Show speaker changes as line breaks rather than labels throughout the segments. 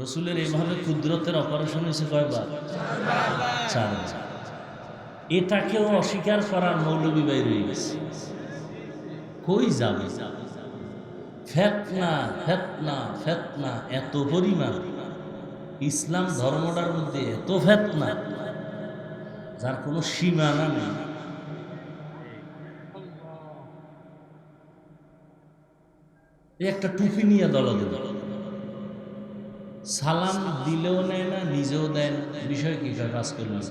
রসুলের এইভাবে কুদরতের অপারেশন হয়েছে কয়বার? চার এটাকেও অস্বীকার করার মৌলবী বাইর হয়ে গেছে। কই যাবে? ফেতনা ফেতনা ফেতনা, এত পরিমাণ। ইসলাম ধর্মটার মধ্যে এত ফেতনা, যার কোনো সীমানা নেই। একটা টুপি নিয়ে দল সালাম দিলেও নেয় না, নিজেও দেয় না। বিষয় কি কাজ করলাম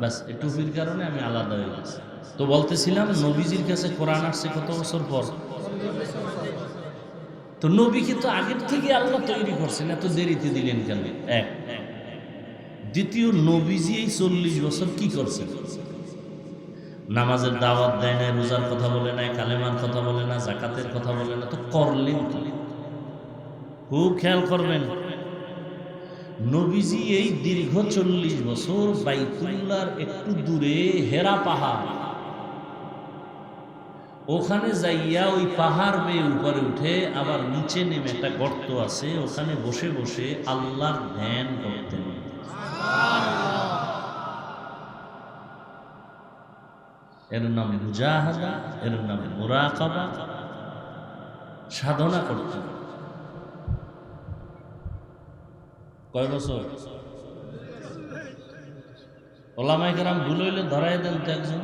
ব্যাস টুপির কারণে আমি আলাদা হয়ে গেছি। তো বলতেছিলাম, নবীজির কাছে কোরআন আসছে কত বছর পর? তো নবীকে তো আগের থেকে আল্লাহ তৈরি করছেন? এত দেরিতে দিলেন কেন? এক। দ্বিতীয়, নবীজি এই চল্লিশ বছর কি করছেন? নামাজের দাওয়াত দেয় না রোজার কথা বলে না কালেমার কথা বলে না, জাকাতের কথা বলে না, তো করলেন খুব খেয়াল করবেন। নবীজি এই দীর্ঘ চল্লিশ বছর বাইতুল্লার একটু দূরে হেরা পাহাড়। ওখানে যাইয়া ওই পাহাড় বেয়ে উপরে উঠে আবার নিচে নেমে একটা গর্ত আছে, ওখানে বসে বসে আল্লাহর ধ্যান করতেন এর নাম মুজাহাদা, এর নাম মুরাকাবা। সাধনা করতেন কয় বছর? ওলামাই কারাম ভুল হইলে ধরাই দেন তো একজন।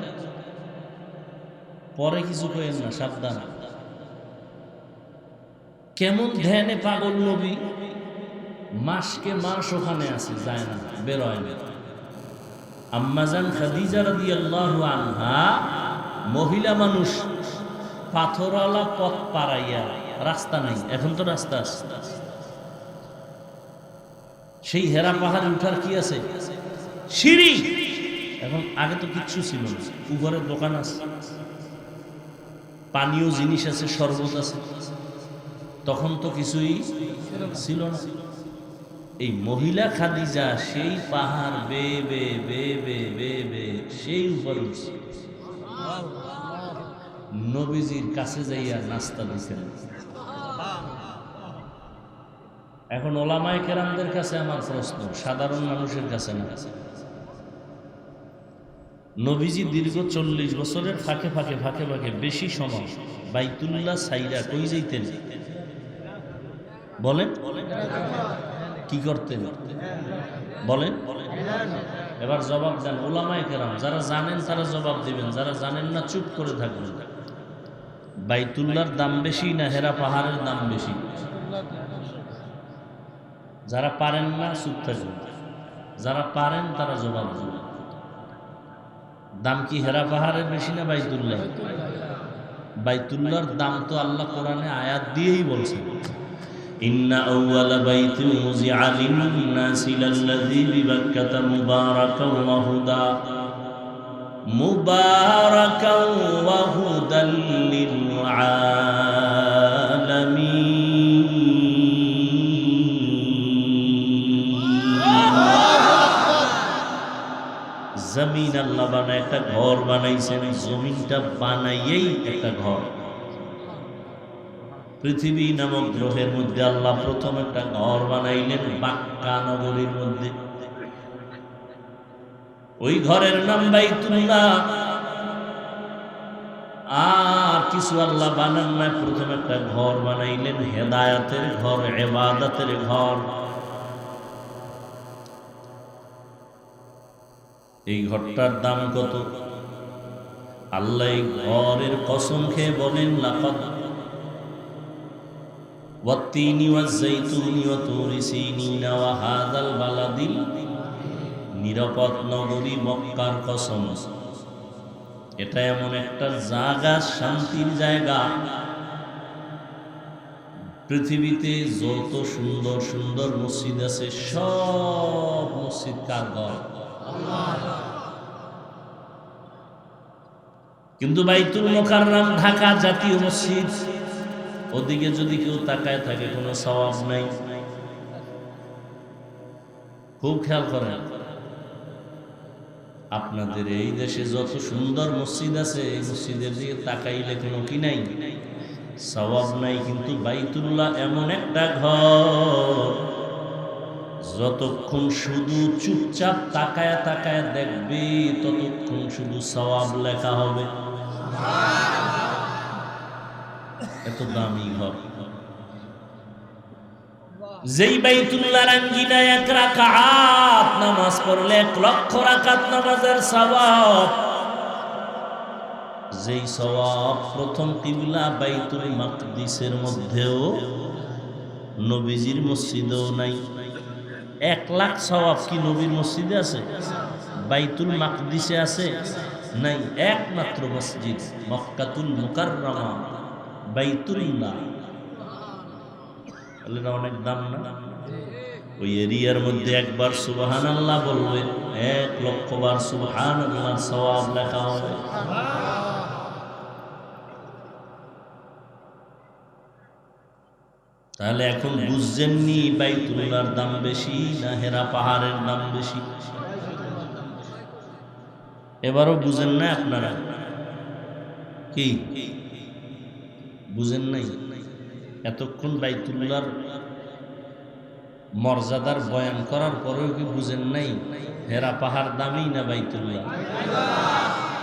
পরে কিছু কইেন না, সাবধান। কেমন ধ্যানে পাগল নবী? মাসকে মাস ওখানে আছে, যায় না বেরোয় না। মহিলা মানুষ, পাথরওয়ালা পথ পাড়াইয়া, রাস্তা নাই, এখন তো রাস্তা আছে। সেই হেরা পাহাড়ে উঠার কি আছে? সিঁড়ি। এখন আগে তো কিচ্ছু ছিল না। উপরে দোকান আছে। পানীয় জিনিস আছে, শরবত আছে। তখন তো কিছুই ছিল না। এই মহিলা খাদিজা সেই পাহাড় বে বে বে বে বে বে, সেই উপরে উঠছে নবীজির কাছে যাইয়া নাস্তা দিছেন এখন ওলামায় কেরামদের কাছে আমার প্রশ্ন, সাধারণ মানুষের কাছে না। নবীজি দীর্ঘ চল্লিশ বছরের ফাঁকে ফাঁকে ফাঁকে ফাঁকে বেশি সময় বাইতুল্লাহ সাইরা কই যাইতেন? বলেন। কি করতেন? বলেন। এবার জবাব দেন ওলামায় কেরাম, যারা জানেন তারা জবাব দিবেন, যারা জানেন না চুপ করে থাকবেন। বাইতুল্লার দাম বেশি না হেরা পাহাড়ের দাম বেশি? যারা পারেন না চুপ থাকবেন যারা পারেন তারা জবাব দেবেন দাম কি হেরা পাহাড়ের বেশি না বাইতুল্লাহ বাইতুল্লাহর দাম তো আল্লাহ কোরআনে আয়াত দিয়েই বলছেন إن أول بيت وزع للناس للذي ببكة مباركا وهدى مباركا وهدى للعالمين জমিন আল্লাহ বানায়, একটা ঘর বানাইছেন জমিনটা বানাইয়েই একটা ঘর। পৃথিবী নামক গ্রহের মধ্যে আল্লাহ প্রথম একটা ঘর বানাইলেন, বাক্কা নগরীর মধ্যে। ওই ঘরের নাম বাইতুল্লাহ। আর কিছু আল্লাহ বানান না প্রথম একটা ঘর বানাইলেন, হেদায়াতের ঘর এবাদাতের ঘর। এই ঘরটার দাম কত আল্লাহ এই ঘরের কসম খেয়ে বলেন লাকাদ والتين والزيتون وطور سينين وهذا البلد নিরাপদ নগরী মক্কার কসম এটা এমন একটা জায়গা শান্তির জায়গা পৃথিবীতে যত সুন্দর সুন্দর মসজিদ আছে সব মসজিদ কার ঘর কিন্তু বাইতুল মোকাররাম, ঢাকা জাতীয় মসজিদ, ওদিকে যদি কেউ তাকায় থাকে, কোনো সওয়াব নাই। খুব খেয়াল করেন, আপনাদের এই দেশে যত সুন্দর মসজিদ আছে, এই মসজিদের দিকে তাকাইলে কোনো কি নাই? সওয়াব নাই, কিন্তু বাইতুল্লাহ এমন একটা ঘর, যতক্ষণ শুধু চুপচাপ তাকায় তাকায় দেখবে, ততক্ষণ শুধু সওয়াব লেখা হবে। এত দামি ঘর। যেই বাইতুল্লাহর আঙ্গিনায় এক রাকাত নামাজ পড়লে এক লক্ষ রাকাত নামাজের সওয়াব। যেই সওয়াব প্রথম কিবলা বাইতুল মাকদিসের মধ্যেও নবীজির মসজিদেও নাই। এক লাখ সওয়াব কি নবীর মসজিদে আছে? বাইতুল মাকদিসে আছে। নাই একমাত্র মসজিদ মক্কাতুল মুকাররমা বাইতুল্লাহ অনেক দাম না? ওই এরিয়ার মধ্যে একবার সুবহান আল্লাহ বলবে, এক লক্ষ বার সুবহান আল্লাহ সওয়াব লেখা হবে। তাহলে এখন বুঝছেননি বাইতুল্লাহর দাম বেশি না হেরা পাহাড়ের দাম বেশি? এবারও বুঝেন না আপনারা? কি? বুঝেন নাই? এতক্ষণ বাইতুল্লার মর্যাদার বয়ান করার পরেও কি বুঝেন নাই? হেরা পাহাড় দামি না বাইতুল্লাহ?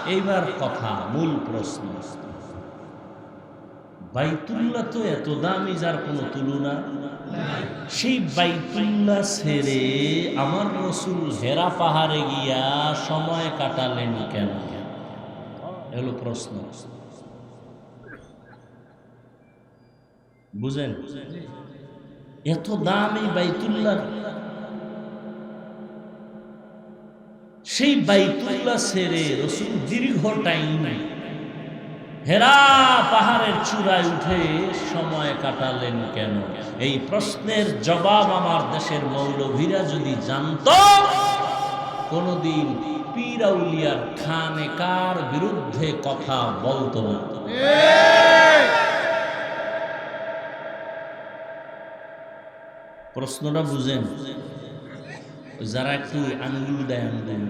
এইবার কথা, মূল প্রশ্ন। বাইতুল্লাহ তো এত দামি যার কোনো তুলনা? সেই বাইতুল্লাহ ছেড়ে আমার রসুল হেরা পাহাড়ে গিয়া সময় কাটালেন কেন? হলো প্রশ্ন। বুঝেন? এত দাম বাইতুল্লাহ। সেই বাইতুল্লাহ ছেড়ে রসুল দীর্ঘ টাইম হেরা পাহাড়ের চূড়ায় উঠে সময় কাটালেন কেন? এই প্রশ্নের জবাব আমার দেশের মৌলভীরা যদি জানত, কোনদিন পীরাউলিয়ার খানেকার বিরুদ্ধে কথা বলতো প্রশ্নটা বুঝেন। যারা একটু আঙ্গুল দেয় আঙ্গুল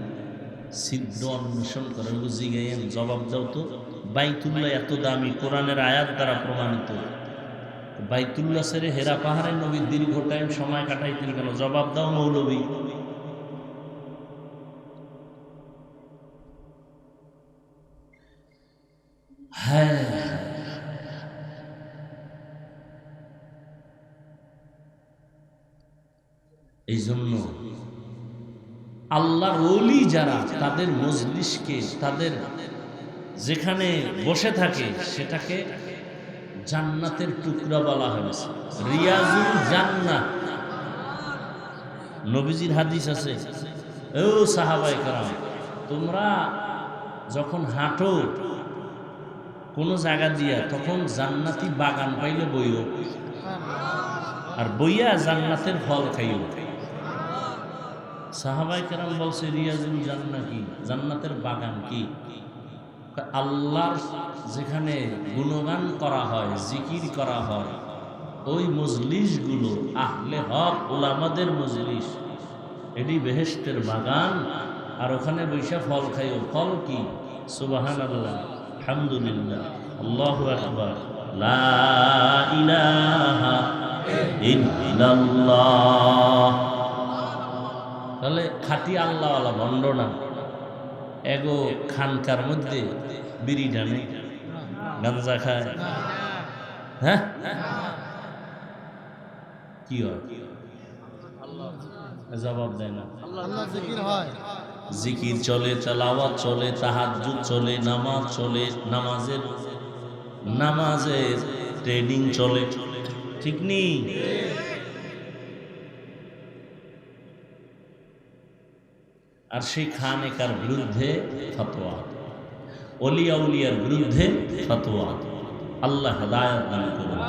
সিদ্ধ অন্বেষণ করে বুঝি গেয়েন, জবাব দাও তো। বাইতুল্লাহ এত দামি, কোরআনের আয়াত দ্বারা প্রমাণিত। বাইতুল্লাহ সেরে হেরা পাহাড়ে নবী দীর্ঘ টাইম সময় কাটাইতেন কেন? জবাব দাও মৌলবী। হ্যাঁ। এই জন্য আল্লাহর ওলি যারা, তাদের মজলিসকে, তাদের যেখানে বসে থাকে, সেটাকে জান্নাতের টুকরা বলা হয়েছে রিয়াজুল জান্নাত। নবীজির হাদিস আছে। ও সাহাবাই কারাম, তোমরা যখন হাঁটো, কোনো জায়গা দিয়া, তখন জান্নাতি বাগান পাইলে বইও আর বইয়া জান্নাতের ফল খাইও। সাহাবাই কেরাম বলছে, রিয়াজুল জান্না কি? জান্নাতের বাগান কি? আল্লাহর যেখানে গুণগান করা হয়, জিকির করা হয়, ওই মজলিসগুলো আহলে হক ওলামাদের মজলিস এটি বেহেস্তের বাগান, আর ওখানে বৈশা ফল খাইও ফল কি? সুবাহান আল্লাহ আলহামদুলিল্লাহ, আল্লাহ আকবর। তাহলে খাটি আল্লাহওয়ালা ভণ্ড না। এগো খানকার মধ্যে বিড়ি টানে গাঞ্জা খায়। হ্যাঁ? কি হয়? জবাব দেয় না। জিকির চলে, তেলাওয়াত চলে, তাহাজ্জুদ চলে, নামাজ চলে, নামাজের নামাজের ট্রেনিং চলে। ঠিক নেই? আর সেই খান একার বিরুদ্ধে ফতোয়া অলিয়া উলিয়ার বিরুদ্ধে ফতোয়া আল্লাহ হেদায়ত দান করুন